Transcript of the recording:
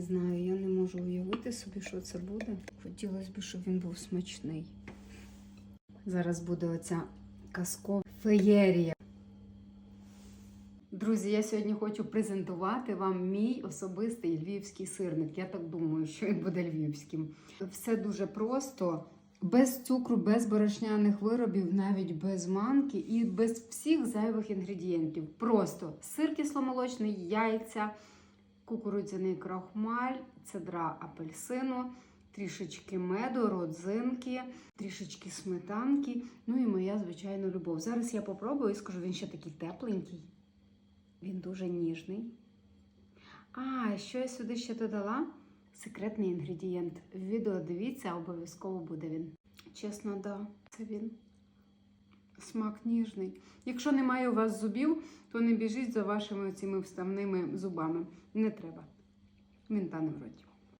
знаю, я не можу уявити собі, що це буде. Хотілося б, щоб він був смачний. Зараз буде оця казкова феєрія. Друзі, я сьогодні хочу презентувати вам мій особистий львівський сирник. Я так думаю, що він буде львівським. Все дуже просто. Без цукру, без борошняних виробів, навіть без манки і без всіх зайвих інгредієнтів. Просто сир кисломолочний, яйця, кукурудзяний крахмаль, цедра апельсину, трішечки меду, родзинки, трішечки сметанки. Ну і моя, звичайно, любов. Зараз я попробую і скажу, він ще такий тепленький. Він дуже ніжний. А, що я сюди ще додала? Секретний інгредієнт. В відео дивіться, обов'язково буде він. Чесно, да, це він. Смак ніжний. Якщо немає у вас зубів, то не біжіть за вашими цими вставними зубами. Не треба. Мінта не в роті.